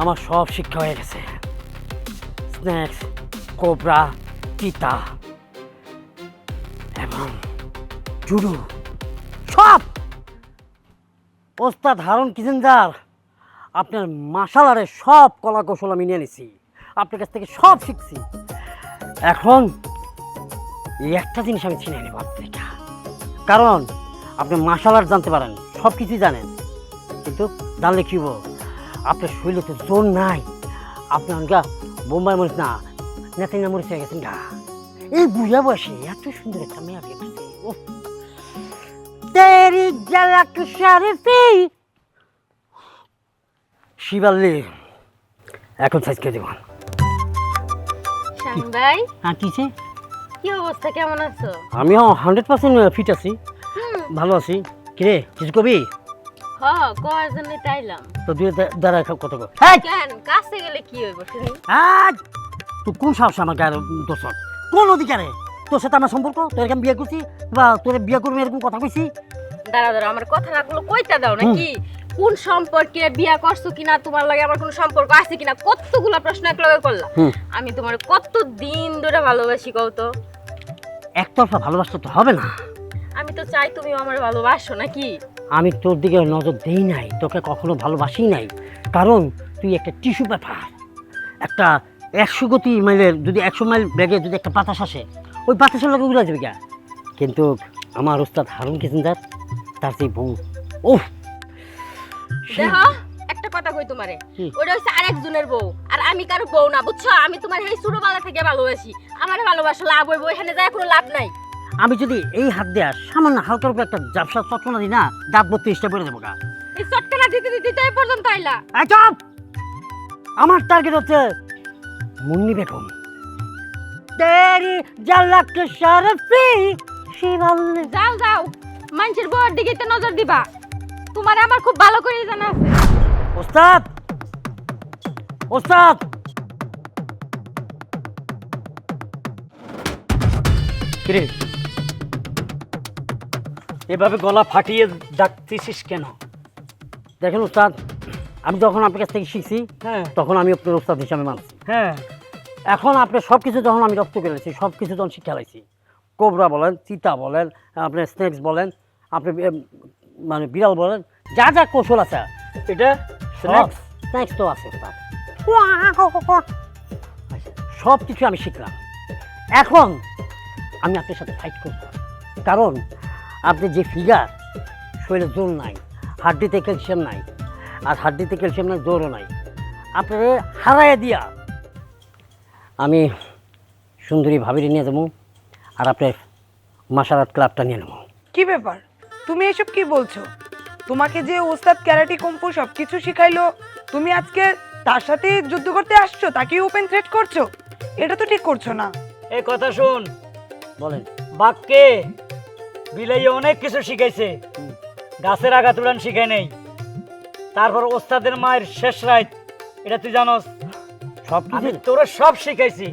আমার সব শিক্ষা হয়ে গেছে। স্ন্যাক্স কোবরা চিতা এবং জুডু সব! ওস্তাদ হারুন কিচেনজার আপনার মাসালারে সব কলা কৌশল আমি নিয়ে নিছি। আপনার কাছ থেকে সব শিখছি। এখন এই একটা জিনিস আমি চিনে নেব আপনাকে কারণ আপনি মার্শাল আর্ট জানতে পারেন সব কিছুই জানেন। কিন্তু জানলে কি বল আপনার শরীরে তো জোর নাই। আপনি গা বোম্বাই মরিস না নেতাইনা মরিস হয়ে গেছেন গা। এই বুঝা বয়সে এত সুন্দর একটা মেয়ে করছে ও তেরি ঝলক শরফি শিবাল্লি এখন সাইজ কে দেবেন ভাই? হ্যাঁ কিছে কি অবস্থা? কেমন আছো? আমিও হান্ড্রেড পার্সেন্ট ফিট আছি। ভালো আছি। কিরে কিছু কবি? হ করার জন্য তাইলাম তো দুই দাঁড়া কত কর হ্যাঁ কেন? কাছে গেলে কি হইব শুনি? আজ তুই কোন সাহস আমার গায়ের দোষ কোন অধিকারে? তোর সাথে আমার সম্পর্ক? তোর আমি বিয়ে করছি? বা তোর বিয়ে করবি এরকম কথা কইছি? দাঁড়া দাঁড়া আমার কথাগুলো কইতা দাও নাকি? কোন সম্পর্কে বিয়া করছ কিনা তোমার লাগে আমার কোনো সম্পর্ক আছে কিনা কতগুলো প্রশ্ন এক লগে করলাম আমি তোমার কত দিন ধরে ভালোবাসি কও তো। একতরফা ভালোবাসতে তো হবে না। আমি তো চাই তুমি আমার ভালোবাসো নাকি? আমি তোর দিকে নজর দেই নাই তোকে কখনো ভালোবাসি নাই। কারণ তুই একটা টিস্যু পেপার একটা একশো গতি মাইলের যদি একশো মাইল ব্যাগে যদি একটা বাতাস আসে ওই বাতাসের লোকে উড়ে যাবে কিন্তু আমার ওস্তাদ হারুন কিচেনদার তার সেই বউ ওহ দেখ একটা কথা কই তোমারে। ওটা হচ্ছে আরেকজনের বউ আর আমি কারও বউ না বুঝছ? আমি তোমার এই ছোটবেলা থেকে ভালোবাসি। আমার ভালোবাসা লাভ হইব এখানে যায় কোনো লাভ নাই। আমি যদি এই হাত দেয়া সামান্য হালকার উপর একটা জাপসা চটকনা দিই না দাঁত বত্রিশটা দেবো গা। এই চটকানা দিতে দিতে তো এই পর্যন্ত আইলা। চুপ! আমার টার্গেট হচ্ছে মুন্নি বেগম। তেরি জালাক শরফি শিবাল্লি। যাও যাও। মানুষের বউয়ের দিকে তো নজর দিবা। তোমার আমার খুব ভালো করে জানা আছে। ওস্তাদ! ওস্তাদ! কিরে? এভাবে গলা ফাটিয়ে ডাকতেছিস কেন? দেখেন ওস্তাদ আমি যখন আপনার কাছ থেকে শিখছি হ্যাঁ। তখন আমি আপনার ওস্তাদ হিসাবে মানছি। হ্যাঁ। এখন আপনি সব কিছু যখন আমি রপ্ত করেছি সব কিছু যখন শিক্ষা লাইছি কোবরা বলেন চিতা বলেন আপনি স্নেক্স বলেন আপনি মানে বিড়াল বলেন যা যা কৌশল আছে এটা স্ন্যাক্স স্ন্যাক্স তো আছে সব কিছু আমি শিখলাম। এখন আমি আপনার সাথে ফাইট করব। কারণ আপনি যে ফিগার শরীরে জোর নাই হাড্ডিতে ক্যালসিয়াম নাই আর হাড্ডিতে ক্যালসিয়াম নাই জোরও নাই। আপনার হারাইয়া দিয়া আমি সুন্দরী ভাবিরে নিয়ে যাব আর আপনার মাসারাত ক্লাবটা নিয়ে নেব। কী ব্যাপার? তুমি এসব কি বলছো? তোমাকে যে ওস্তাদ ক্যারাটি কম্পু সব কিছু শিখাইলো তুমি আজকে তার সাথে যুদ্ধ করতে আসছো তাকে ওপেন থ্রেট করছ? এটা তো ঠিক করছ না। এই কথা শুন। বলেন। বাক্যে বিলাই অনেক কিছু শিখাইছে। গাছের আঘাত উড়ান শিখাই নেই। তারপর ওস্তাদের মায়ের শেষ রাত এটা তুই জানোস? সব আমি কিছু তোরা সব শিখাইছি।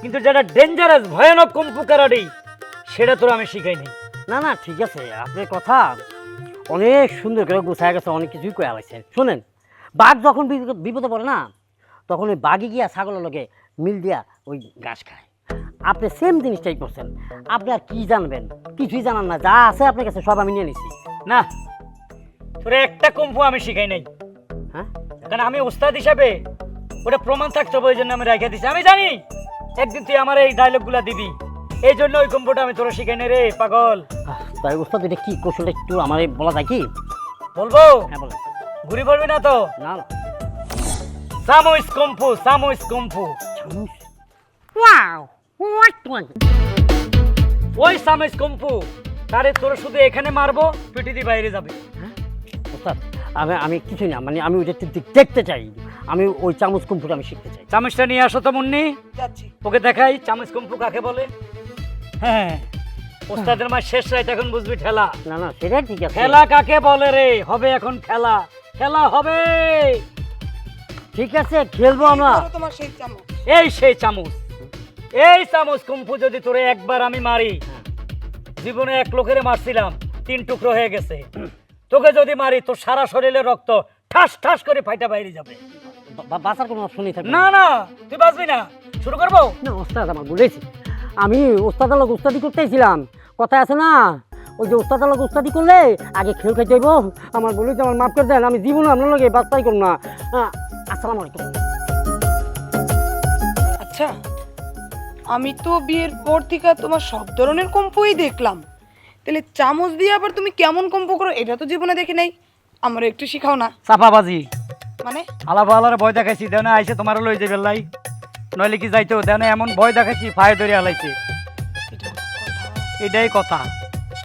কিন্তু যেটা ডেঞ্জারাস ভয়ানক কম্পু কারাডি সেটা তোরা আমি শিখাইনি। নেই না না ঠিক আছে আপনার কথা অনেক সুন্দর করে গুছায় গেছে অনেক কিছুই কয়ে আলাইছেন শোনেন বাঘ যখন বিপদে পড়ে না তখন ওই বাঘে গিয়া ছাগলের লগে মিল দিয়া ওই ঘাস খায়। আপনি সেম জিনিসটাই করছেন। আপনি আর কি জানবেন? কিছুই জানান না যা আছে আপনার কাছে সব আমি নিয়ে নিছি। না তোরা একটা কম্পু আমি শিখাই নাই। হ্যাঁ? কারণ আমি উস্তাদ হিসাবে ওটা প্রমাণ থাকতে হবে ওই জন্য আমি রেখে দিছি। আমি জানি একদিন তুই আমার এই ডায়লগগুলা দিবি। এই জন্য ওই কম্পুটা আমি তোরা শিখাই নাই রে পাগল। তাই ওস্তাদ এটা কি কৌশলটা একটু আমার বলা যায় কি? বলব? হ্যাঁ বলেন। ঘুরি পড়বি না তো? না না। সামোইস কম্পু সামোইস কম্পু চামচ ওয়াও হোয়াট ওয়ান ওই সামোইস কম্পু তারে তোর শুধু এখানে মারবো পিটি দিয়ে বাইরে যাবে। ওস্তাদ আমি আমি কিছুই না মানে আমি ওইটা দেখতে চাই। আমি ওই চামচ কুম্ফুটা আমি শিখতে চাই। চামচটা নিয়ে আসো তো মুন্নি। যাচ্ছি। ওকে দেখাই চামচ কম্পু কাকে বলে? হ্যাঁ। ওস্তাদের মা শেষ রাত এখন বুঝবি ঠেলা। না না সেটা ঠিক আছে। খেলা কাকে বলে রে? হবে এখন খেলা খেলা হবে। ঠিক আছে খেলব আমরা। তোমার সেই চামচ। এই সেই চামচ। এই চামচ কুম্ফু যদি তোরে একবার আমি মারি জীবনে এক লোকেরে মারছিলাম তিন টুকরো হয়ে গেছে। তোকে যদি মারি তোর সারা শরীরে রক্ত ঠাস ঠাস করে ফাইটা বাইরে যাবে। বাঁচার কোনো অপশন নেই থাকবে না। না তুই বাঁচবি না। শুরু করব? না ওস্তাদ আমার বলেছি আমি ওস্তাদ আলোক উস্তাদি করতেছিলাম। কথা আছে না? ওই যে ওস্তাদ আলোক উস্তাদি করলে আগে খেয়ে খেয়ে যাইব আমার বলেছি আমার মাফ করে দেন আমি জীবনে আপনার লগে বাস্তাই করব না। আসসালামু আলাইকুম। আচ্ছা আমি তো বিয়ের পর থেকে তোমার সব ধরনের কম্পই দেখলাম। তাহলে চামচ দিয়ে আবার তুমি কেমন কম্প করো এটা তো জীবনে দেখি নাই। আমার একটু শিখাও না। চাপাবাজি। মানে? আলাপ আলার ভয় দেখাইছি দেও না আইসে তোমার লই যাবে লাই। নইলে কি যাইতো দেও না এমন ভয় দেখাইছি ফায়ে ধরে আলাইছে এটাই কথা।